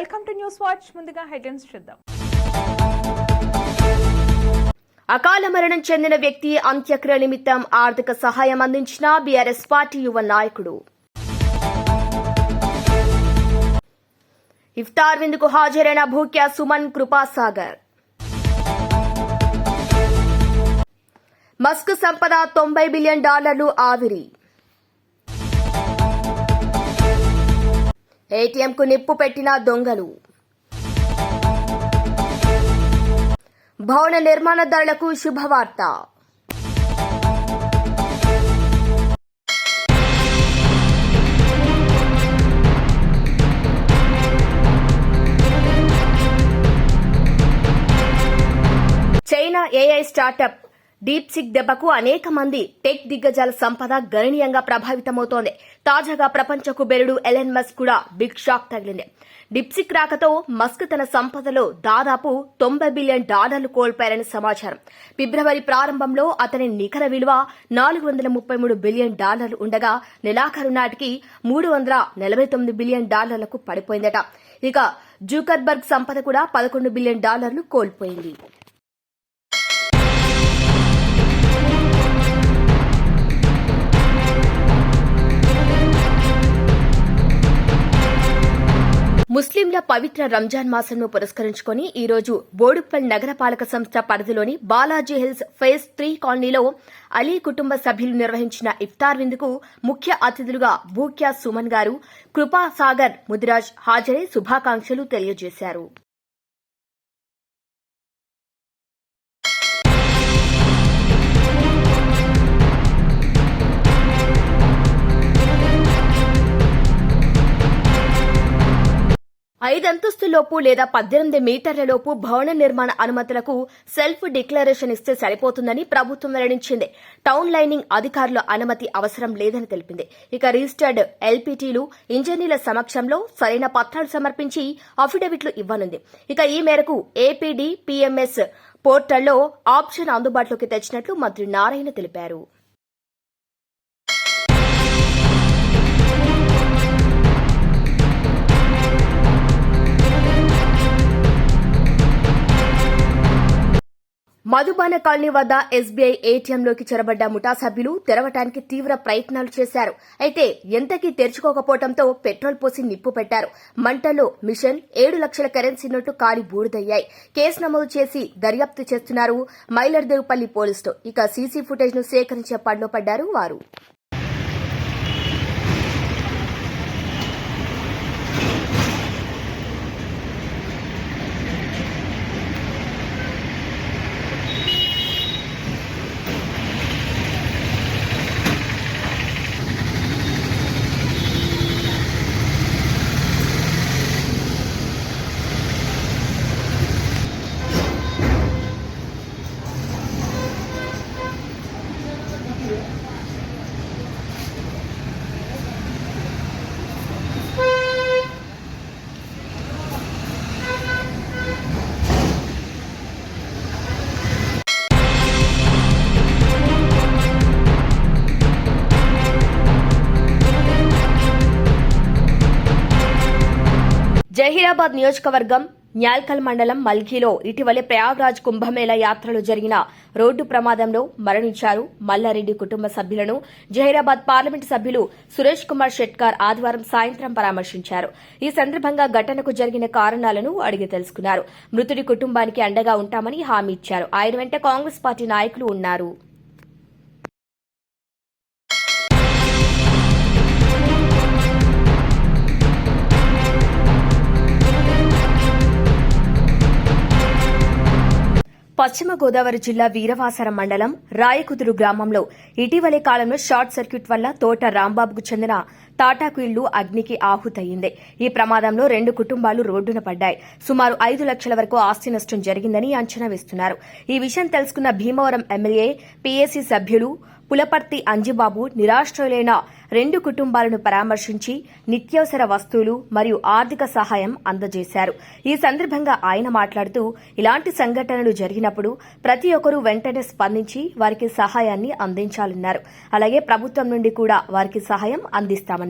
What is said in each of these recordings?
Welcome to news watch. ముందుగా headlines చూద్దాం. అకాల మరణం చెందిన వ్యక్తి అంత్యక్రియ నిమిత్తం ఆర్థిక సహాయం అందించిన బీఆర్ఎస్ పార్టీ యువ నాయకుడు. ఇఫ్తార్ విందుకు హాజరైన భూక్యా సుమన్ కృపాసాగర్. మస్క్ సంపద తొంభై బిలియన్ డాలర్లు ఆవిరి. ఏటీఎంకు నిప్పు పెట్టిన దొంగలు. భవన నిర్మాణదారులకు శుభవార్త. China AI startup DeepSeek దెబ్బకు అనేక మంది టెక్ దిగ్గజాల సంపద గణనీయంగా ప్రభావితమవుతోంది. తాజాగా ప్రపంచ కుబేరుడు ఎలెన్ మస్క్ కూడా బిగ్ షాక్ తగిలింది. డిప్సిక్ రాకతో మస్క్ తన సంపదలో దాదాపు తొంభై బిలియన్ డాలర్లు కోల్పోయారని సమాచారం. ఫిబ్రవరి ప్రారంభంలో అతని నికర విలువ నాలుగు వందల ముప్పై మూడు బిలియన్ డాలర్లు ఉండగా నెలాఖరు నాటికి మూడు వందల నలభై తొమ్మిది బిలియన్ డాలర్లకు పడిపోయిందట. ఇక జూకర్బర్గ్ సంపద కూడా పదకొండు బిలియన్ డాలర్లు కోల్పోయింది. పవిత్ర రంజాన్ మాసంను పురస్కరించుకుని ఈ రోజు బోడుప్పల్ నగరపాలక సంస్థ పరిధిలోని బాలాజీ హిల్స్ ఫేజ్ త్రీ కాలనీలో అలీ కుటుంబ సభ్యులు నిర్వహించిన ఇఫ్తార్ విందుకు ముఖ్య అతిథులుగా భూక్యా సుమన్ గారు కృపా సాగర్ ముదిరాజ్ హాజరై శుభాకాంక్షలు తెలియజేశారు. ఐదంతస్తులోపు లేదా పద్దెనిమిది మీటర్లలోపు భవన నిర్మాణ అనుమతులకు సెల్ఫ్ డిక్లరేషన్ ఇస్తే సరిపోతుందని ప్రభుత్వం వెల్లడించింది. టౌన్ లైనింగ్ అధికారుల అనుమతి అవసరం లేదని తెలిపింది. ఇక రిజిస్టర్డ్ ఎల్పీటీలు ఇంజనీర్ల సమక్షంలో సరైన పత్రాలు సమర్పించి అఫిడవిట్లు ఇవ్వనుంది. ఇక ఈ మేరకు ఏపీడీ పీఎంఎస్ పోర్టల్లో ఆప్షన్ అందుబాటులోకి తెచ్చినట్లు మంత్రి నారాయణ తెలిపారు. మధుబాన కాలనీ వద్ద ఎస్బీఐ ఏటీఎంలోకి చొరబడ్డ ముఠా సభ్యులు తెరవటానికి తీవ్ర ప్రయత్నాలు చేశారు. అయితే ఎంతకీ తెరుచుకోకపోవడంతో పెట్రోల్ పోసి నిప్పు పెట్టారు. మంటల్లో మిషన్ ఏడు లక్షల కరెన్సీ నోట్లు కాలి బూడిదయ్యాయి. కేసు నమోదు చేసి దర్యాప్తు చేస్తున్నారు మైలర్దేవుపల్లి పోలీసులు. ఇక సీసీ ఫుటేజ్ను సేకరించే పనిలో పడ్డారు వారు. జహీరాబాద్ నియోజకవర్గం న్యాల్కల్ మండలం మల్కీలో ఇటీవలే ప్రయాగ్రాజ్ కుంభమేళా యాత్రలో జరిగిన రోడ్డు ప్రమాదంలో మరణించారు మల్లారెడ్డి కుటుంబ సభ్యులను. జహీరాబాద్ పార్లమెంటు సభ్యులు సురేష్ కుమార్ షెట్కార్ ఆదివారం సాయంత్రం పరామర్శించారు. ఈ సందర్భంగా ఘటనకు జరిగిన కారణాలను అడిగి తెలుసుకున్నారు. మృతుడి కుటుంబానికి అండగా ఉంటామని హామీ ఇచ్చారు. ఆయన వెంట కాంగ్రెస్ పార్టీ నాయకులు ఉన్నారు. పశ్చిమ గోదావరి జిల్లా వీరవాసరం మండలం రాయకుదురు గ్రామంలో ఇటీవలి కాలంలో షార్ట్ సర్క్యూట్ వల్ల తోట రాంబాబుకు చెందిన తాటాకు ఇళ్ళు అగ్నికి ఆహుతయింది. ఈ ప్రమాదంలో రెండు కుటుంబాలు రోడ్డున పడ్డాయి. సుమారు ఐదు లక్షల వరకు ఆస్తి నష్టం జరిగిందని అంచనా వేస్తున్నారు. ఈ విషయం తెలుసుకున్న భీమవరం ఎమ్మెల్యే పీఏసీ సభ్యులు పులపర్తి అంజిబాబు నిరాశ్రయులైన రెండు కుటుంబాలను పరామర్శించి నిత్యావసర వస్తువులు మరియు ఆర్థిక సహాయం అందజేశారు. ఈ సందర్భంగా ఆయన మాట్లాడుతూ ఇలాంటి సంఘటనలు జరిగినప్పుడు ప్రతి ఒక్కరూ వెంటనే స్పందించి వారికి సహాయాన్ని అందించాలన్నారు. అలాగే ప్రభుత్వం నుండి కూడా వారికి సహాయం అందిస్తామన్నారు.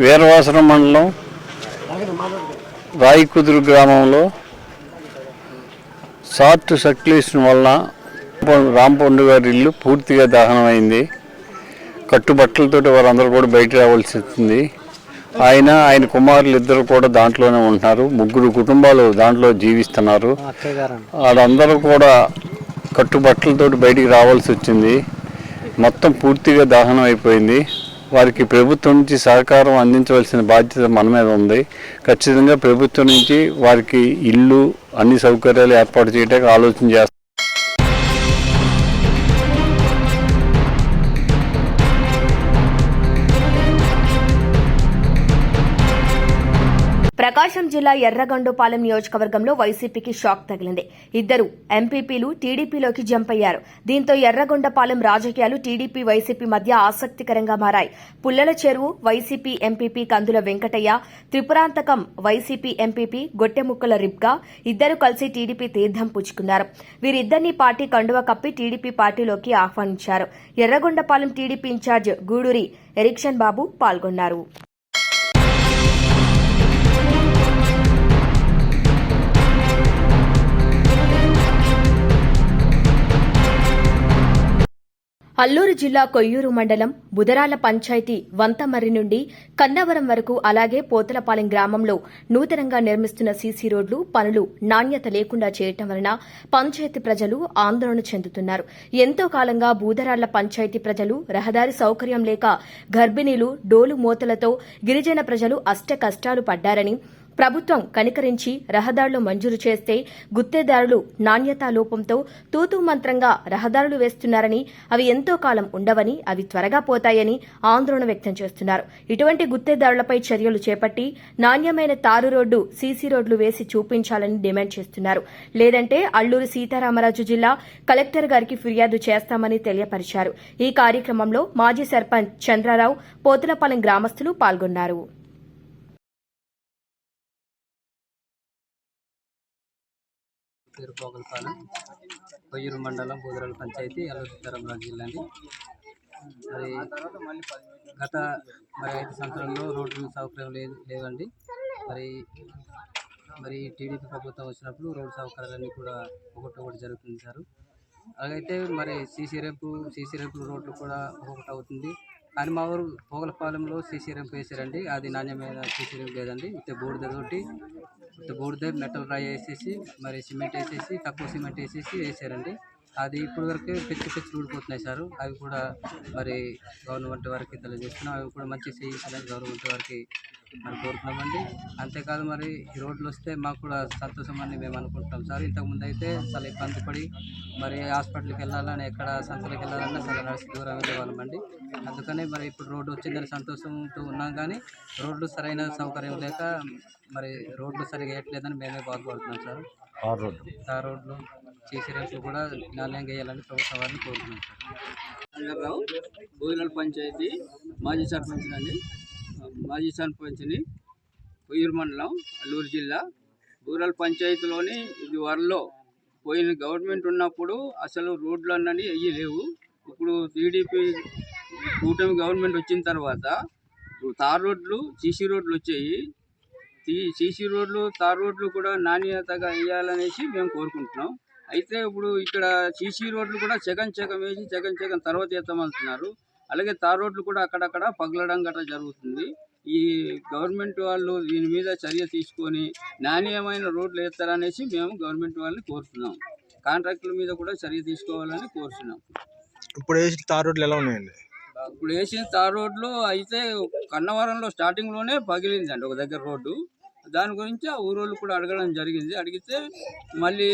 వీరవాసరం మండలం రాయికుదురు గ్రామంలో షార్ట్ సర్క్యులేషన్ వలన రాంపండు గారి ఇల్లు పూర్తిగా దహనమైంది కట్టుబట్టలతోటి వారందరూ కూడా బయట రావాల్సి వచ్చింది. ఆయన ఆయన కుమారులు ఇద్దరు కూడా దాంట్లోనే ఉంటున్నారు. ముగ్గురు కుటుంబాలు దాంట్లో జీవిస్తున్నారు. వాళ్ళందరూ కూడా కట్టుబట్టలతోటి బయటికి రావాల్సి వచ్చింది. మొత్తం పూర్తిగా దహనం అయిపోయింది. వారికి ప్రభుత్వం నుంచి సహకారం అందించవలసిన బాధ్యత మన మీద ఉంది. ఖచ్చితంగా ప్రభుత్వం నుంచి వారికి ఇల్లు అన్ని సౌకర్యాలు ఏర్పాటు చేయడానికి ఆలోచన చేస్తాం ప్రకాశం జిల్లా ఎర్రగొండపాలెం నియోజకవర్గంలో వైసీపీకి షాక్ తగిలింది. ఇద్దరు ఎంపీపీలు టీడీపీలోకి జంప్ అయ్యారు. దీంతో ఎర్రగొండపాలెం రాజకీయాలు టీడీపీ వైసీపీ మధ్య ఆసక్తికరంగా మారాయి. Pullala Cheruvu YCP MPP Kandula Venkataiah Tripurantakam YCP MPP Gottemukkala రిబ్గా ఇద్దరు కలిసి టీడీపీ తీర్థం పుచ్చుకున్నారు. వీరిద్దరిని పార్టీ కండువ కప్పి టీడీపీ పార్టీలోకి ఆహ్వానించారు. ఎర్రగొండపాలెం టీడీపీ ఇన్ఛార్జ్ గూడూరి ఎరిక్షన్ బాబు పాల్గొన్నారు. అల్లూరు జిల్లా కొయ్యూరు మండలం బుదరాల పంచాయతీ వంతమర్రి నుండి కన్నవరం వరకు అలాగే పోతలపాలెం గ్రామంలో నూతనంగా నిర్మిస్తున్న సీసీ రోడ్లు పనులు నాణ్యత లేకుండా చేయటం వలన పంచాయతీ ప్రజలు ఆందోళన చెందుతున్నారు. ఎంతో కాలంగా బూదరాళ్ళ పంచాయతీ ప్రజలు రహదారి సౌకర్యం లేక గర్భిణీలు డోలు మూతలతో గిరిజన ప్రజలు అష్ట కష్టాలు పడ్డారని ప్రభుత్వం కనికరించి రహదారులు మంజూరు చేస్తే గుత్తేదారులు నాణ్యతా లోపంతో తూతూ మంత్రంగా రహదారులు వేస్తున్నారని అవి ఎంతో కాలం ఉండవని అవి త్వరగా పోతాయని ఆందోళన వ్యక్తం చేస్తున్నారు. ఇటువంటి గుత్తేదారులపై చర్యలు చేపట్టి నాణ్యమైన తారు రోడ్డు సీసీ రోడ్లు వేసి చూపించాలని డిమాండ్ చేస్తున్నారు. లేదంటే అల్లూరు సీతారామరాజు జిల్లా కలెక్టర్ గారికి ఫిర్యాదు చేస్తామని తెలియపరిచారు. ఈ కార్యక్రమంలో మాజీ సర్పంచ్ చంద్రారావు పోతులపాలెం గ్రామస్తులు పాల్గొన్నారు. పేరు పోగలపాలెం కొయ్యూరు మండలం బూదరాల పంచాయతీ అల్లూరు జిల్లా అండి మరి గత మరి ఐదు సంవత్సరంలో రోడ్డు సౌకర్యం లేదు లేవండి మరి మరి టీడీపీ ప్రభుత్వం వచ్చినప్పుడు రోడ్డు సౌకర్యాలన్నీ కూడా ఒకటి ఒకటి జరుగుతుంది సార్. అలాగైతే మరి సీసీ రేపు సీసీ రేపు రోడ్లు కూడా ఒకటి అవుతుంది. కానీ మా ఊరు పోగలపాలెంలో సీసీ రేంపు వేసారండి అది నాణ్యమైన సీసీ లేదండి. ఇట్లా బూడిదతోటి ఇంత బూడిద మెటల్ రాయి వేసేసి మరి సిమెంట్ వేసేసి తక్కువ సిమెంట్ వేసేసి వేసారండి. అది ఇప్పుడు వరకు పిచ్చి పిచ్చి ఊడిపోతున్నాయి సార్. అవి కూడా మరి గవర్నమెంట్ వారికి తెలియజేస్తున్నాం. అవి కూడా మంచి చేయించాలని గవర్నమెంట్ వారికి మరి కోరుతున్నామండి. అంతేకాదు మరి ఈ రోడ్లు వస్తే మాకు కూడా సంతోషం అని మేము అనుకుంటున్నాం. సార్ ఇంతకుముందు అయితే చాలా ఇబ్బంది పడి మరి హాస్పిటల్కి వెళ్ళాలని ఎక్కడ సంతలకు వెళ్ళాలన్నా చాలా నడిచి దూరం వెళ్ళేవాళ్ళమండి అందుకని మరి ఇప్పుడు రోడ్డు వచ్చిందని సంతోషంతో ఉన్నాం కానీ రోడ్లు సరైన సౌకర్యం లేక మరి రోడ్లు సరిగా వేయట్లేదని మేమే బాధపడుతున్నాం సార్. ఆరు రోడ్డు. ఆ రోడ్లు చేసే రేట్లు కూడా నాణ్యంగా వేయాలని ప్రభుత్వం వారిని కోరుతున్నాం సార్. రావు భోజనాల పంచాయతీ మాజీ సర్పంచ్ అండి మాజీ సర్పంచ్ని పొయ్యూరు మండలం అల్లూరు జిల్లా. రూరల్ పంచాయతీలోని ఇది వరలో పోయిన గవర్నమెంట్ ఉన్నప్పుడు అసలు రోడ్లు అన్నీ అయ్యి లేవు. ఇప్పుడు టీడీపీ కూటమి గవర్నమెంట్ వచ్చిన తర్వాత తార్ రోడ్లు సీసీ రోడ్లు వచ్చాయి. సీసీ రోడ్లు తార్ రోడ్లు కూడా నాణ్యతగా వేయాలనేసి మేము కోరుకుంటున్నాం. అయితే ఇప్పుడు ఇక్కడ సీసీ రోడ్లు కూడా సగం సగం వేసి సగం సగం తర్వాత వేస్తామంటున్నారు అలాగే తార్ రోడ్లు కూడా అక్కడక్కడ పగలడం గట్రా జరుగుతుంది. ఈ గవర్నమెంట్ వాళ్ళు దీని మీద చర్య తీసుకొని నాణ్యమైన రోడ్లు వేస్తారనేసి మేము గవర్నమెంట్ వాళ్ళని కోరుతున్నాం. కాంట్రాక్టుల మీద కూడా చర్య తీసుకోవాలని కోరుతున్నాం. ఇప్పుడు వేసిన తార్ రోడ్లు ఎలా ఉన్నాయండి? ఇప్పుడు వేసిన తార్ రోడ్లు అయితే కన్నవరంలో స్టార్టింగ్లోనే పగిలిందండి ఒక దగ్గర రోడ్డు. దాని గురించి ఆ ఊరోళ్ళు కూడా అడగడం జరిగింది. అడిగితే మళ్ళీ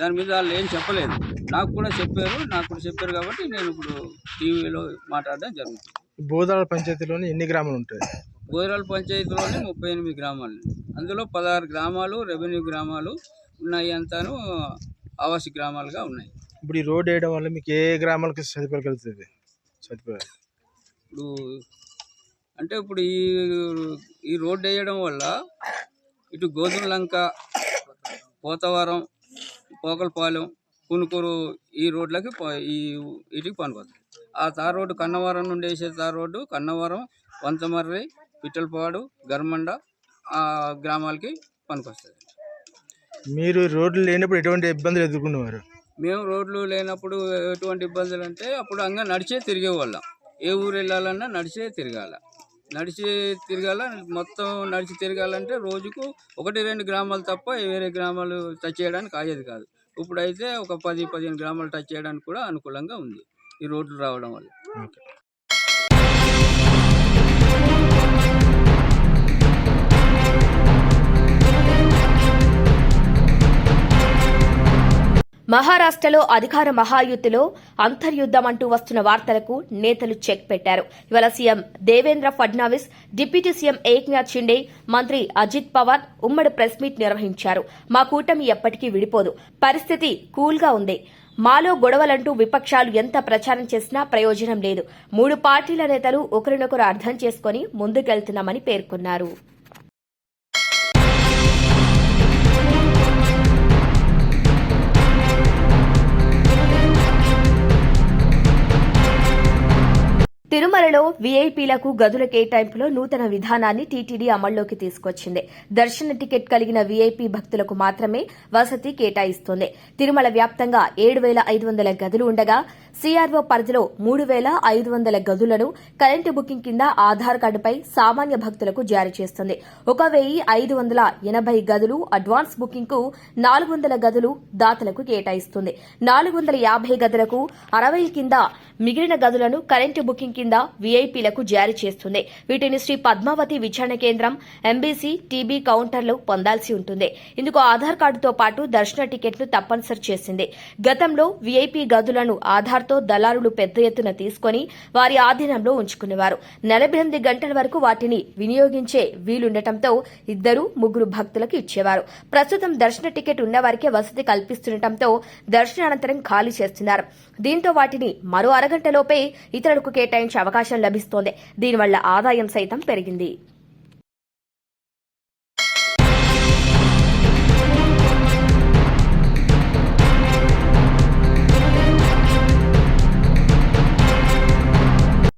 దాని మీద వాళ్ళు ఏం చెప్పలేదు. నాకు కూడా చెప్పారు నాకు కూడా చెప్పారు కాబట్టి నేను ఇప్పుడు టీవీలో మాట్లాడడం జరుగుతుంది. బోదాల పంచాయతీలోని ఎన్ని గ్రామాలు ఉంటాయి? గోదరాల పంచాయతీలోనే ముప్పై ఎనిమిది గ్రామాలు. అందులో పదహారు గ్రామాలు రెవెన్యూ గ్రామాలు ఉన్నాయి అంతాను ఆవాసి గ్రామాలుగా ఉన్నాయి. ఇప్పుడు ఈ రోడ్ వేయడం వల్ల మీకు ఏ గ్రామాలకి సదుపాయాలు కలుగుతుంది సదుపాయాలు. ఇప్పుడు అంటే ఇప్పుడు ఈ ఈ రోడ్డు వేయడం వల్ల ఇటు గోధుమ లంక పోతవరం పోకలపాలెం కునుకూరు ఈ రోడ్లకి ఈ వీటికి పనికొస్తుంది ఆ తార్ రోడ్డు కన్నవరం నుండి వేసే తార్ రోడ్డు కన్నవరం వంతమర్రి పిట్టలపాడు గర్మండ ఆ గ్రామాలకి పనికొస్తుంది మీరు రోడ్లు లేనప్పుడు ఎటువంటి ఇబ్బందులు ఎదుర్కొనేవారు? మేము రోడ్లు లేనప్పుడు ఎటువంటి ఇబ్బందులు అంటే అప్పుడు అంగా నడిచే తిరిగేవాళ్ళం ఏ ఊరు వెళ్ళాలన్నా నడిచే తిరగాల. నడిచి తిరగాల మొత్తం నడిచి తిరగాలంటే రోజుకు ఒకటి రెండు గ్రామాలు తప్ప వేరే గ్రామాలు టచ్ చేయడానికి అయ్యేది కాదు. ఇప్పుడైతే ఒక పది పదిహేను గ్రామాలు టచ్ చేయడానికి కూడా అనుకూలంగా ఉంది ఈ రోడ్లు రావడం వల్ల. మహారాష్ట్రలో అధికార మహాయుద్ధిలో అంతర్యుద్ధం అంటూ వస్తున్న వార్తలకు నేతలు చెక్ పెట్టారు. ఇవాళ CM Devendra Fadnavis deputy CM Eknath Shinde మంత్రి అజిత్ పవార్ ఉమ్మడి ప్రెస్ మీట్ నిర్వహించారు. మా కూటమి ఎప్పటికీ విడిపోదు. పరిస్థితి కూల్గా ఉంది. మాలో గొడవలంటూ విపక్షాలు ఎంత ప్రచారం చేసినా ప్రయోజనం లేదు. మూడు పార్టీల నేతలు ఒకరినొకరు అర్థం చేసుకుని ముందుకెళ్తున్నామని పేర్కొన్నారు. తిరుమలలో వీఐపీలకు గదుల కేటాయింపులో నూతన విధానాన్ని టీటీడీ అమల్లోకి తీసుకొచ్చింది. దర్శన టికెట్ కలిగిన వీఐపీ భక్తులకు మాత్రమే వసతి కేటాయిస్తోంది. తిరుమల వ్యాప్తంగా ఏడు వేల ఐదు వందల గదులు ఉండగా సీఆర్ఓ పరిధిలో మూడు వేల ఐదు వందల గదులను కరెంటు బుకింగ్ కింద ఆధార్ కార్డుపై సామాన్య భక్తులకు జారీ చేస్తుంది. ఒక వెయ్యి ఐదు వందల ఎనభై గదులు అడ్వాన్స్ బుకింగ్కు నాలుగు వందల గదులు దాతలకు కేటాయిస్తుంది. నాలుగు వందల యాభై గదులకు అరవై కింద మిగిలిన గదులను కరెంటు బుకింగ్ కింద వీఐపీలకు జారీ చేస్తుంది. వీటిని శ్రీ పద్మావతి విచారణ కేంద్రం ఎంబీసీ టీబీ కౌంటర్లు పొందాల్సి ఉంటుంది. ఇందుకు ఆధార్ కార్డుతో పాటు దర్శన టికెట్ను తప్పనిసరి చేసింది. గతంలో వీఐపీ గదులను ఆధార్తో దళారులు పెద్ద ఎత్తున తీసుకుని వారి ఆధీనంలో ఉంచుకునేవారు. నలభై ఎనిమిది గంటల వరకు వాటిని వినియోగించే వీలుండటంతో ఇద్దరు ముగ్గురు భక్తులకు ఇచ్చేవారు. ప్రస్తుతం దర్శన టికెట్ ఉన్నవారికే వసతి కల్పిస్తుండటంతో దర్శనానంతరం ఖాళీ చేస్తున్నారు. దీంతో వాటిని మరో అరగంటలోపే ఇతరులకు అవకాశం లభిస్తోంది. దీనివల్ల ఆదాయం సైతం పెరిగింది.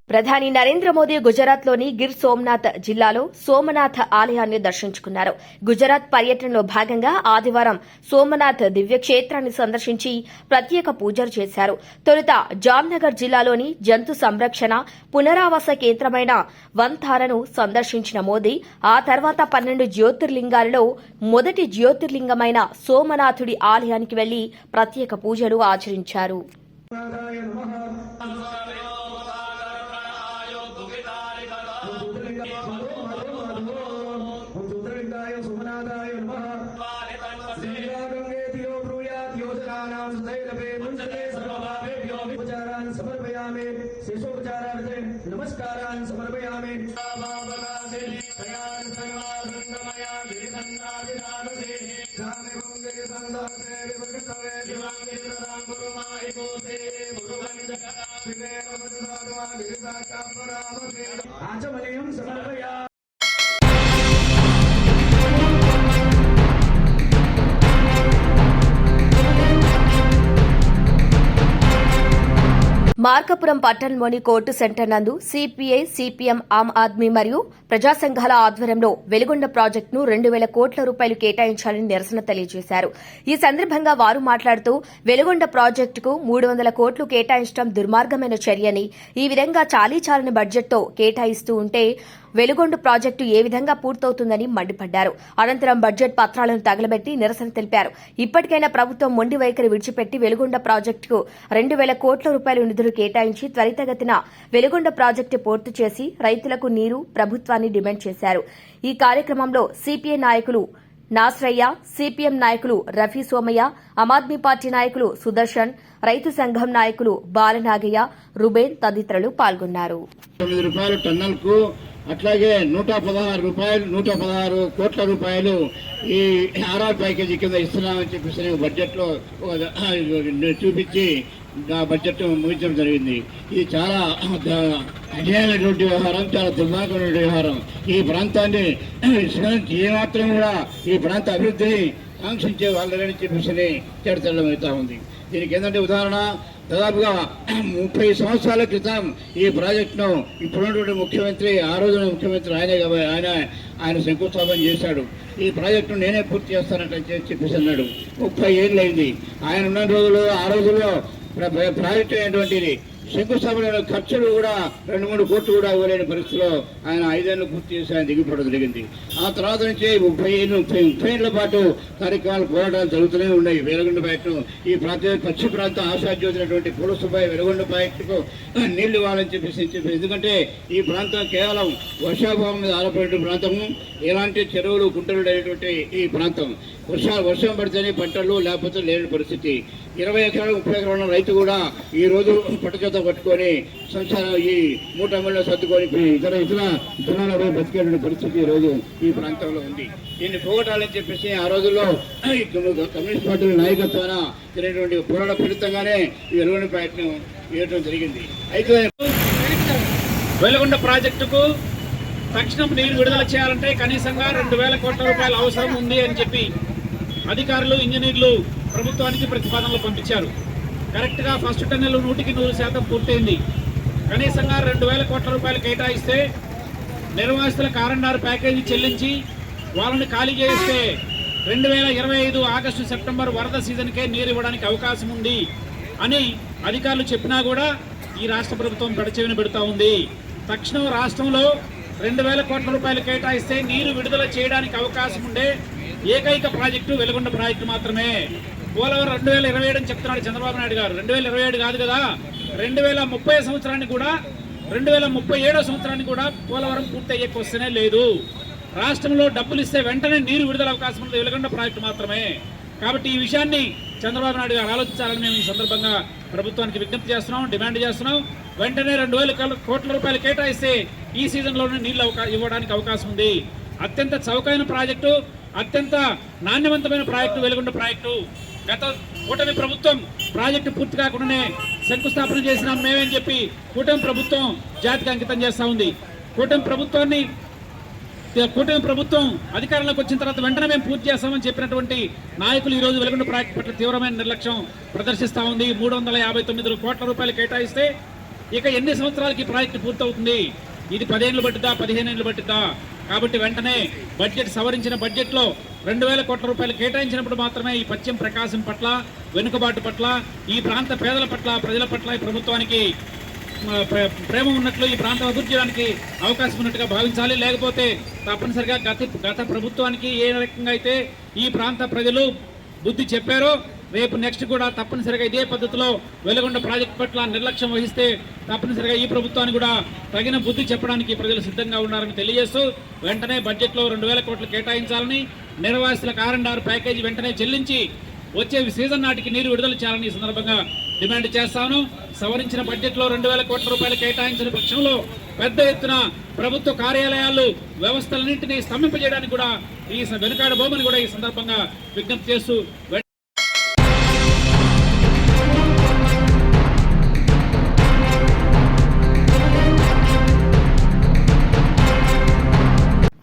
ప్రధాని నరేంద్ర మోదీ గుజరాత్లోని గిర్ సోమనాథ్ జిల్లాలో సోమనాథ్ ఆలయాన్ని దర్శించుకున్నారు. గుజరాత్ పర్యటనలో భాగంగా ఆదివారం సోమనాథ్ దివ్యక్షేత్రాన్ని సందర్శించి ప్రత్యేక పూజలు చేశారు. తొలుత జామ్నగర్ జిల్లాలోని జంతు సంరక్షణ పునరావాస కేంద్రమైన వంతారను సందర్శించిన మోదీ ఆ తర్వాత పన్నెండు జ్యోతిర్లింగాలలో మొదటి జ్యోతిర్లింగమైన సోమనాథుడి ఆలయానికి వెళ్ళి ప్రత్యేక పూజలు ఆచరించారు. ਬਰਾ మార్కపురం పట్టణంలోని కోర్టు సెంటర్ నందు సిపిఐ సిపిఎం ఆమ్ ఆద్మీ మరియు ప్రజా సంఘాల ఆధ్వర్యంలో వెలుగొండ ప్రాజెక్టును రెండు వేల కోట్ల రూపాయలు కేటాయించాలని నిరసన తెలియజేశారు. ఈ సందర్భంగా వారు మాట్లాడుతూ వెలుగొండ ప్రాజెక్టుకు మూడు వందల కోట్లు కేటాయించడం దుర్మార్గమైన చర్యని ఈ విధంగా చాలీ చాలని బడ్జెట్తో కేటాయిస్తూ ఉంటే వెలుగొండ ప్రాజెక్టు ఏ విధంగా పూర్తవుతుందని మండిపడ్డారు. అనంతరం బడ్జెట్ పత్రాలను తగలబెట్టి నిరసన తెలిపారు. ఇప్పటికైనా ప్రభుత్వం మొండి వైఖరి విడిచిపెట్టి వెలుగొండ ప్రాజెక్టుకు రెండు వేల కోట్ల రూపాయల నిధులు కేటాయించి త్వరితగతిన వెలుగొండ ప్రాజెక్టు పూర్తి చేసి రైతులకు నీరు ప్రభుత్వాన్ని డిమాండ్ చేశారు. ఈ కార్యక్రమంలో సిపిఐ నాయకులు నాస్రయ్య సిపిఎం నాయకులు రఫీ సోమయ్య ఆమ్ ఆద్మీ పార్టీ నాయకులు సుదర్శన్ రైతు సంఘం నాయకులు బాలనాగయ్య రుబేన్ తదితరులు పాల్గొన్నారు. తొమ్మిది రూపాయలు టన్నులకు అట్లాగే నూట పదహారు రూపాయలు నూట పదహారు కోట్ల రూపాయలు ఈ ఆర్ఆర్ ప్యాకేజీ కింద ఇస్తున్నామని చెప్పేసి బడ్జెట్లో చూపించి బడ్జెట్ ముగించడం జరిగింది. ఇది చాలా అన్యాయమైనటువంటి వ్యవహారం చాలా దుర్మార్గమైనటువంటి వ్యవహారం. ఈ ప్రాంతాన్ని ఏమాత్రం కూడా ఈ ప్రాంత అభివృద్ధిని ఆంక్షించే వాళ్ళని చెప్పేసి చేడతడం అవుతా ఉంది. దీనికి ఏంటంటే ఉదాహరణ దాదాపుగా ముప్పై సంవత్సరాల క్రితం ఈ ప్రాజెక్టును ఇప్పుడున్నటువంటి ముఖ్యమంత్రి ఆ రోజున ముఖ్యమంత్రి ఆయనే కాబట్టి ఆయన ఆయన శంకుస్థాపన చేశాడు. ఈ ప్రాజెక్టును నేనే పూర్తి చేస్తానంటే చెప్పేసి అన్నాడు. ముప్పై ఏళ్ళు అయింది. ఆయన ఉన్న రోజుల్లో ఆ రోజుల్లో ప్రాజెక్టు అయినటువంటిది శంకుస్థాపన ఖర్చులు కూడా రెండు మూడు కోట్లు కూడా ఇవ్వలేని పరిస్థితిలో ఆయన ఐదేళ్ళు పూర్తి చేసి ఆయన దిగిపోవడం జరిగింది. ఆ తర్వాత నుంచి ముప్పై ఏళ్ళు ముప్పై ముప్పై ఏళ్ళ పాటు కార్యక్రమాలు పోరాటాలు జరుగుతూనే ఉన్నాయి. వెలుగొండ ప్రాజెక్టు ఈ ప్రాంత పశ్చిమ ప్రాంతం ఆశాజ్యోతినటువంటి పూలసుబాయి వెలుగొండ ప్రాజెక్టుకు నీళ్ళు ఇవ్వాలని చెప్పేసి చెప్పి ఎందుకంటే ఈ ప్రాంతం కేవలం వర్షాభావం మీద ఆధారపడే ప్రాంతము ఎలాంటి చెరువులు గుంటలు లేనటువంటి ఈ ప్రాంతం. వర్ష వర్షం పడితేనే పంటలు లేకపోతే లేని పరిస్థితి. ఇరవై ఎకరాలు ముప్పై ఉన్న రైతు కూడా ఈ రోజు పట్టుచేత పట్టుకొని సంసారం ఈ మూటమ్మల్లో సర్దుకొని ఇతర ఇతర ధనాలపై బతికేటువంటి పరిస్థితి ఈరోజు రోజు ఈ ప్రాంతంలో ఉంది. దీన్ని పోగొట్టాలని చెప్పేసి ఆ రోజుల్లో కమ్యూనిస్ట్ పార్టీ నాయకత్వాన తినేటువంటి పోరాట ఫలితంగానే ఈ వెలుగుని ప్రయత్నం వేయడం జరిగింది. అయితే వెలుగొండ ప్రాజెక్టుకు తక్షణం నీరు విడుదల చేయాలంటే కనీసంగా రెండు వేల కోట్ల రూపాయల అవసరం ఉంది అని చెప్పి అధికారులు ఇంజనీర్లు ప్రభుత్వానికి ప్రతిపాదనలు పంపించారు. కరెక్ట్గా ఫస్ట్ టన్నెల్ నూటికి నూరు శాతం పూర్తయింది. కనీసంగా రెండు వేల కోట్ల రూపాయలు కేటాయిస్తే నిర్వాసితుల కారండారు ప్యాకేజీ చెల్లించి వాళ్ళని ఖాళీ చేస్తే రెండు వేల ఇరవై ఐదు ఆగస్టు సెప్టెంబర్ వరద సీజన్కే నీరు ఇవ్వడానికి అవకాశం ఉంది అని అధికారులు చెప్పినా కూడా ఈ రాష్ట్ర ప్రభుత్వం పెడచెవిన పెడతా ఉంది. తక్షణం రాష్ట్రంలో రెండు వేల కోట్ల రూపాయలు కేటాయిస్తే నీరు విడుదల చేయడానికి అవకాశం ఉండే ఏకైక ప్రాజెక్టు వెలుగొండ ప్రాజెక్టు మాత్రమే. పోలవరం రెండు వేల ఇరవై ఏడు అని చెప్తున్నాడు చంద్రబాబు నాయుడు గారు. రెండు వేల ఇరవై ఏడు కాదు కదా రెండు వేల ముప్పై సంవత్సరానికి కూడా రెండు వేల ముప్పై ఏడో సంవత్సరానికి కూడా పోలవరం పూర్తయ్యే క్వశ్చనే లేదు. రాష్ట్రంలో డబ్బులు ఇస్తే వెంటనే నీరు విడుదల అవకాశం ఉంది వెలుగొండ ప్రాజెక్టు మాత్రమే. కాబట్టి ఈ విషయాన్ని చంద్రబాబు నాయుడు గారు ఆలోచించాలని మేము ఈ సందర్భంగా ప్రభుత్వానికి విజ్ఞప్తి చేస్తున్నాం డిమాండ్ చేస్తున్నాం. వెంటనే రెండు వేల కోట్ల రూపాయలు కేటాయిస్తే ఈ సీజన్లోనే నీళ్ళు ఇవ్వడానికి అవకాశం ఉంది. అత్యంత చౌకైన ప్రాజెక్టు అత్యంత నాణ్యవంతమైన ప్రాజెక్టు వెలుగుండ ప్రాజెక్టు. గత కూటమి ప్రభుత్వం ప్రాజెక్టు పూర్తి కాకుండానే శంకుస్థాపన చేసినాం మేమని చెప్పి కూటమి ప్రభుత్వం జాతికి అంకితం చేస్తూ ఉంది. కూటమి ప్రభుత్వాన్ని కూటమి ప్రభుత్వం అధికారంలోకి వచ్చిన తర్వాత వెంటనే మేము పూర్తి చేస్తామని చెప్పినటువంటి నాయకులు ఈరోజు వెలుగున్న ప్రాజెక్టు పట్ల తీవ్రమైన నిర్లక్ష్యం ప్రదర్శిస్తూ ఉంది. మూడు వందల యాభై కోట్ల రూపాయలు కేటాయిస్తే ఇక ఎన్ని సంవత్సరాలకి ప్రాజెక్టు పూర్తవుతుంది? ఇది పదిహేనులు పట్టిద్దా పదిహేను ఏళ్ళు పట్టిద్దా కాబట్టి వెంటనే బడ్జెట్ సవరించిన బడ్జెట్లో రెండు వేల కోట్ల రూపాయలు కేటాయించినప్పుడు మాత్రమే ఈ పశ్చిమ ప్రకాశం పట్ల వెనుకబాటు పట్ల ఈ ప్రాంత పేదల పట్ల ప్రజల పట్ల ఈ ప్రభుత్వానికి ప్రేమ ఉన్నట్లు ఈ ప్రాంతం అభివృద్ధి చేయడానికి అవకాశం ఉన్నట్టుగా భావించాలి. లేకపోతే తప్పనిసరిగా గత గత ప్రభుత్వానికి ఏ రకంగా అయితే ఈ ప్రాంత ప్రజలు బుద్ధి చెప్పారో రేపు నెక్స్ట్ కూడా తప్పనిసరిగా ఇదే పద్ధతిలో వెలుగొండ ప్రాజెక్టు పట్ల నిర్లక్ష్యం వహిస్తే తప్పనిసరిగా ఈ ప్రభుత్వాన్ని కూడా తగిన బుద్ధి చెప్పడానికి ప్రజలు సిద్ధంగా ఉన్నారని తెలియజేస్తూ వెంటనే బడ్జెట్లో రెండు వేల కోట్లు కేటాయించాలని నిర్వాసితుల కారండారు ప్యాకేజీ వెంటనే చెల్లించి వచ్చే సీజన్ నాటికి నీరు విడుదల చేయాలని ఈ సందర్భంగా డిమాండ్ చేస్తాను. సవరించిన బడ్జెట్లో రెండు వేల కోట్ల రూపాయలు కేటాయించిన పక్షంలో పెద్ద ఎత్తున ప్రభుత్వ కార్యాలయాలు వ్యవస్థలన్నింటినీ స్తంభింపజేయడానికి కూడా ఈ స- వెనుకాడ కూడా ఈ సందర్భంగా విజ్ఞప్తి చేస్తూ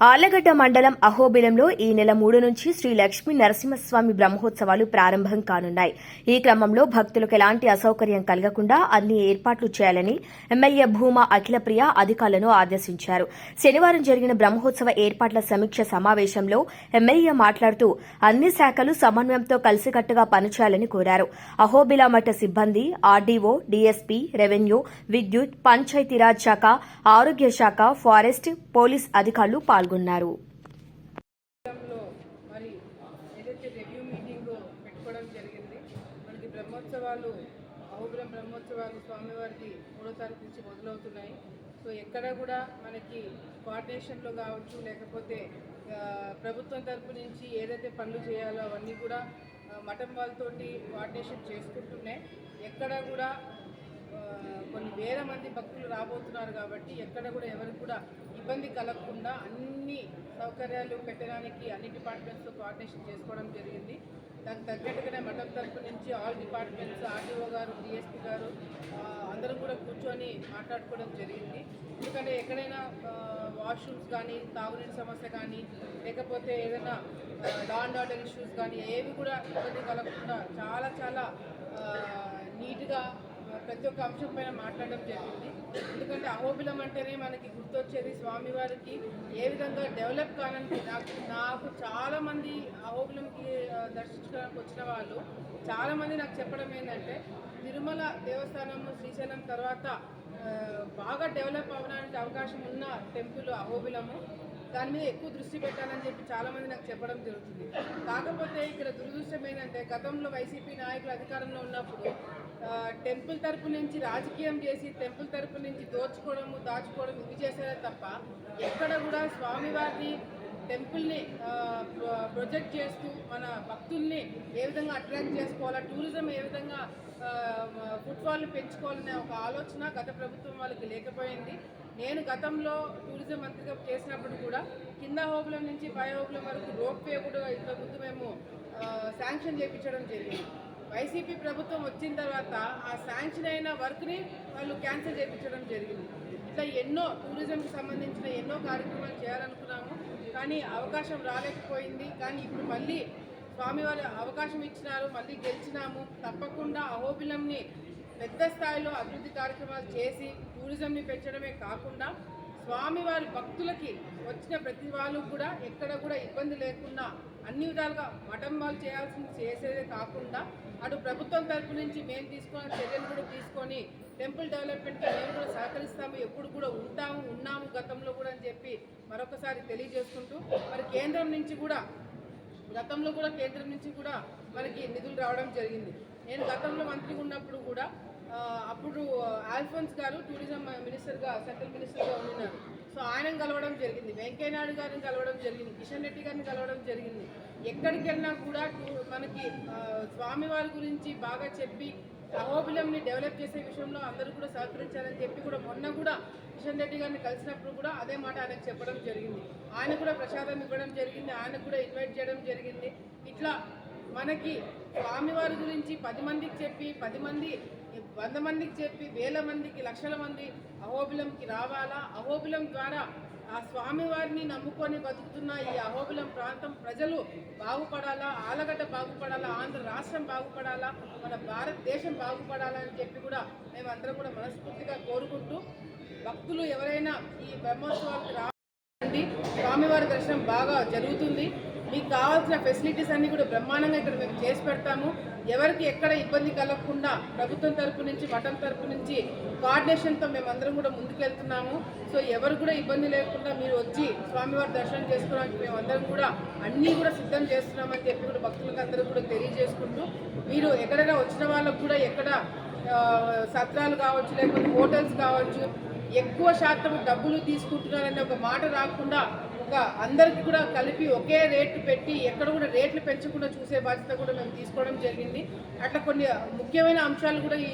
ఆలగడ్డ మండలం అహోబిలంలో ఈ నెల మూడు నుంచి శ్రీ లక్ష్మీ నరసింహస్వామి బ్రహ్మోత్సవాలు ప్రారంభం కానున్నాయి. ఈ క్రమంలో భక్తులకు ఎలాంటి అసౌకర్యం కలగకుండా అన్ని ఏర్పాట్లు చేయాలని ఎమ్మెల్యే భూమా అఖిలప్రియ అధికారులను ఆదేశించారు. శనివారం జరిగిన బ్రహ్మోత్సవ ఏర్పాట్ల సమీక్ష సమావేశంలో ఎమ్మెల్యే మాట్లాడుతూ అన్ని శాఖలు సమన్వయంతో కలిసికట్టుగా పనిచేయాలని కోరారు. అహోబిలా మఠ సిబ్బంది ఆర్డీఓ డీఎస్పీ రెవెన్యూ విద్యుత్ పంచాయతీరాజ్ శాఖ ఆరోగ్య శాఖ ఫారెస్ట్ పోలీస్ అధికారులు పాల్గొన్నారు. పాల్గొన్నారు. మరి పెట్టుకోవడం జరిగింది మనకి బ్రహ్మోత్సవాలు అహోబిలం బ్రహ్మోత్సవాలు స్వామివారికి మూడో తారీఖు నుంచి మొదలవుతున్నాయి. సో ఎక్కడ కూడా మనకి కోఆర్డినేషన్లో కావచ్చు లేకపోతే ప్రభుత్వం తరపు నుంచి ఏదైతే పనులు చేయాలో అవన్నీ కూడా మఠం వాళ్ళతోటి కోఆర్డినేషన్ చేసుకుంటున్నాయి ఎక్కడ కూడా కొన్ని వేల మంది భక్తులు రాబోతున్నారు కాబట్టి ఎక్కడ కూడా ఎవరికి కూడా ఇబ్బంది కలగకుండా అన్ని సౌకర్యాలు పెట్టడానికి అన్ని డిపార్ట్మెంట్స్తో కోఆర్డినేషన్ చేసుకోవడం జరిగింది. దానికి తగ్గట్టుగానే మఠం తరపు నుంచి ఆల్ డిపార్ట్మెంట్స్ ఆర్టీఓ గారు డిఎస్పీ గారు అందరూ అందరం కూడా కూర్చొని మాట్లాడుకోవడం జరిగింది. ఎందుకంటే ఎక్కడైనా వాష్రూమ్స్ కానీ తాగునీటి సమస్య కానీ లేకపోతే ఏదైనా లా అండ్ ఆర్డర్ ఇష్యూస్ కానీ ఏవి కూడా ఇబ్బంది కలగకుండా చాలా చాలా నీట్గా ప్రతి ఒక్క అంశం పైన మాట్లాడడం జరిగింది. ఎందుకంటే అహోబిలం అంటేనే మనకి గుర్తొచ్చేది స్వామివారికి ఏ విధంగా డెవలప్ కానని నాకు నాకు చాలామంది అహోబిలంకి దర్శించుకోవడానికి దర్శించడానికి వచ్చిన వాళ్ళు చాలామంది నాకు చెప్పడం ఏంటంటే తిరుమల దేవస్థానము శ్రీశైలం తర్వాత బాగా డెవలప్ అవ్వడానికి అవకాశం ఉన్న టెంపుల్ అహోబిలము. దాని మీద ఎక్కువ దృష్టి పెట్టాలని చెప్పి చాలామంది నాకు చెప్పడం జరుగుతుంది. కాకపోతే ఇక్కడ దురదృష్టం ఏంటంటే గతంలో వైసీపీ నాయకులు అధికారంలో ఉన్నప్పుడు టెంపుల్ తరపు నుంచి రాజకీయం చేసి టెంపుల్ తరపు నుంచి దోచుకోవడము దాచుకోవడం ఇవి చేశారే తప్ప ఎక్కడ కూడా స్వామివారిని టెంపుల్ని ప్రొ- ప్రొజెక్ట్ చేస్తూ మన భక్తుల్ని ఏ విధంగా అట్రాక్ట్ చేసుకోవాలా టూరిజం ఏ విధంగా ఫుట్ఫాల్ని పెంచుకోవాలనే ఒక ఆలోచన గత ప్రభుత్వం వాళ్ళకి లేకపోయింది. నేను గతంలో టూరిజం మంత్రిగా చేసినప్పుడు కూడా కింద హోబులం నుంచి పై హోబులం వరకు రోప్ వే కూడా ఇంతకుముందు మేము శాంక్షన్ చేయించడం జరిగింది. వైసీపీ ప్రభుత్వం వచ్చిన తర్వాత ఆ శాంక్షన్ అయిన వర్క్ని వాళ్ళు క్యాన్సిల్ చేయించడం జరిగింది. ఇట్లా ఎన్నో టూరిజంకి సంబంధించిన ఎన్నో కార్యక్రమాలు చేయాలనుకున్నాము కానీ అవకాశం రాలేకపోయింది. కానీ ఇప్పుడు మళ్ళీ స్వామివారి అవకాశం ఇచ్చినారు మళ్ళీ గెలిచినాము. తప్పకుండా అహోబిలంని పెద్ద స్థాయిలో అభివృద్ధి కార్యక్రమాలు చేసి టూరిజంని పెంచడమే కాకుండా స్వామివారి భక్తులకి వచ్చిన ప్రతి వాళ్ళు కూడా ఎక్కడ కూడా ఇబ్బంది లేకుండా అన్ని విధాలుగా మఠం వాళ్ళు చేయాల్సింది చేసేదే కాకుండా అటు ప్రభుత్వం తరపు నుంచి మేము తీసుకున్న చర్యలు కూడా తీసుకొని టెంపుల్ డెవలప్మెంట్కి మేము కూడా సహకరిస్తాము ఎప్పుడు కూడా ఉంటాము ఉన్నాము గతంలో కూడా అని చెప్పి మరొకసారి తెలియజేసుకుంటూ మరి కేంద్రం నుంచి కూడా గతంలో కూడా కేంద్రం నుంచి కూడా మనకి నిధులు రావడం జరిగింది. నేను గతంలో మంత్రిగా ఉన్నప్పుడు కూడా అప్పుడు ఆల్ఫోన్స్ గారు టూరిజం మినిస్టర్గా సెంట్రల్ మినిస్టర్గా ఉన్నారు సో ఆయన కలవడం జరిగింది. వెంకయ్యనాయుడు గారిని కలవడం జరిగింది. కిషన్ రెడ్డి గారిని కలవడం జరిగింది. ఎక్కడికి వెళ్ళినా కూడా టూ- మనకి స్వామివారి గురించి బాగా చెప్పి అహోబిలంని డెవలప్ చేసే విషయంలో అందరూ కూడా సహకరించాలని చెప్పి కూడా మొన్న కూడా కిషన్ రెడ్డి గారిని కలిసినప్పుడు కూడా అదే మాట ఆయనకు చెప్పడం జరిగింది. ఆయన కూడా ప్రసాదం ఇవ్వడం జరిగింది. ఆయన కూడా ఇన్వైట్ చేయడం జరిగింది. ఇట్లా మనకి స్వామివారి గురించి పది మందికి చెప్పి పది మంది వంద మందికి చెప్పి వేల మందికి లక్షల మంది అహోబిలంకి రావాలా? అహోబిలం ద్వారా ఆ స్వామివారిని నమ్ముకొని బతుకుతున్న ఈ అహోబిలం ప్రాంతం ప్రజలు బాగుపడాలా? ఆలగడ్డ బాగుపడాలా? ఆంధ్ర రాష్ట్రం బాగుపడాలా? మన భారతదేశం బాగుపడాలా అని చెప్పి కూడా మేమందరం కూడా మనస్ఫూర్తిగా కోరుకుంటూ భక్తులు ఎవరైనా ఈ బ్రహ్మోత్సవాలకు రా స్వామివారి దర్శనం బాగా జరుగుతుంది. మీకు కావాల్సిన ఫెసిలిటీస్ అన్ని కూడా బ్రహ్మాండంగా ఇక్కడ మేము చేసి పెడతాము. ఎవరికి ఎక్కడ ఇబ్బంది కలగకుండా ప్రభుత్వం తరపు నుంచి మఠం తరపు నుంచి కోఆర్డినేషన్తో మేము అందరం కూడా ముందుకెళ్తున్నాము. సో ఎవరు కూడా ఇబ్బంది లేకుండా మీరు వచ్చి స్వామివారి దర్శనం చేసుకోవడానికి మేము అందరం కూడా అన్నీ కూడా సిద్ధం చేస్తున్నామని చెప్పి కూడా భక్తులకు అందరూ కూడా తెలియజేసుకుంటూ మీరు ఎక్కడైనా వచ్చిన వాళ్ళకు కూడా ఎక్కడ సత్రాలు కావచ్చు లేకపోతే హోటల్స్ కావచ్చు ఎక్కువ శాతం డబ్బులు తీసుకుంటున్నారనే ఒక మాట రాకుండా ఒక అందరికి కూడా కలిపి ఒకే రేట్లు పెట్టి ఎక్కడ కూడా రేట్లు పెంచకుండా చూసే బాధ్యత కూడా మేము తీసుకోవడం జరిగింది. అట్లా కొన్ని ముఖ్యమైన అంశాలు కూడా ఈ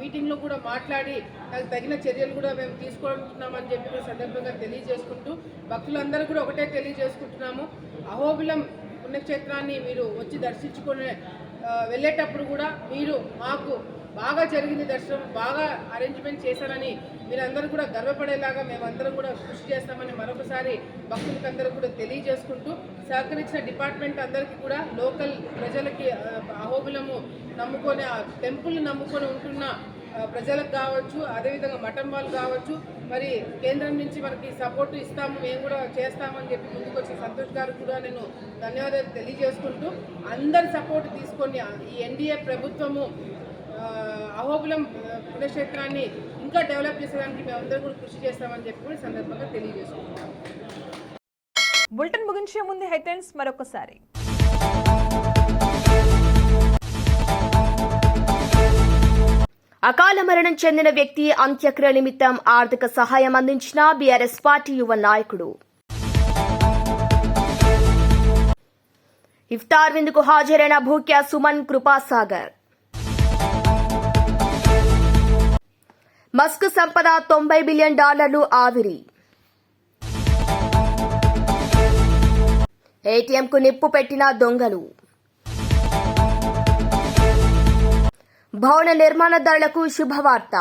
మీటింగ్లో కూడా మాట్లాడి దానికి తగిన చర్యలు కూడా మేము తీసుకుంటున్నామని చెప్పి కూడా సందర్భంగా తెలియజేసుకుంటూ భక్తులందరూ కూడా ఒకటే తెలియజేసుకుంటున్నాము. అహోబిలం పుణ్యక్షేత్రాన్ని మీరు వచ్చి దర్శించుకునే వెళ్ళేటప్పుడు కూడా మీరు మాకు బాగా జరిగింది దర్శనం బాగా అరేంజ్మెంట్ చేశారని మీరందరూ కూడా గర్వపడేలాగా మేమందరం కూడా కృషి చేస్తామని మరొకసారి భక్తులకు అందరూ కూడా తెలియజేసుకుంటూ సహకరించిన డిపార్ట్మెంట్ అందరికీ కూడా లోకల్ ప్రజలకి అహోబులము నమ్ముకొని ఆ టెంపుల్ నమ్ముకొని ఉంటున్న ప్రజలకు కావచ్చు అదేవిధంగా మఠం వాళ్ళు కావచ్చు మరి కేంద్రం నుంచి మనకి సపోర్ట్ ఇస్తాము మేము కూడా చేస్తామని చెప్పి ముందుకు వచ్చిన సంతోష్ గారు కూడా నేను ధన్యవాదాలు తెలియజేసుకుంటూ అందరి సపోర్ట్ తీసుకొని ఈ ఎన్డీఏ ప్రభుత్వము అహోబిలం పుణ్యక్షేత్రాన్ని ఇంకా డెవలప్ చేసేదానికి మేమందరం కూడా కృషి చేస్తామని చెప్పి కూడా సందర్భంగా తెలియజేసుకుంటున్నాం. బులెటిన్ ముగించే ముందు హెడ్లైన్స్ మరొకసారి. అకాల మరణం చెందిన వ్యక్తి అంత్యక్రియ నిమిత్తం ఆర్థిక సహాయం అందించిన బీఆర్ఎస్ పార్టీ యువ నాయకుడు. ఇఫ్తార్ విందుకు హాజరైన భూక్యా సుమన్ కృపాసాగర్. మస్క్ సంపద తొంభై బిలియన్ డాలర్లు ఆవిరి. ఏటీఎంకు నిప్పు పెట్టిన దొంగలు. భవన నిర్మాణ ధరలకు శుభవార్త.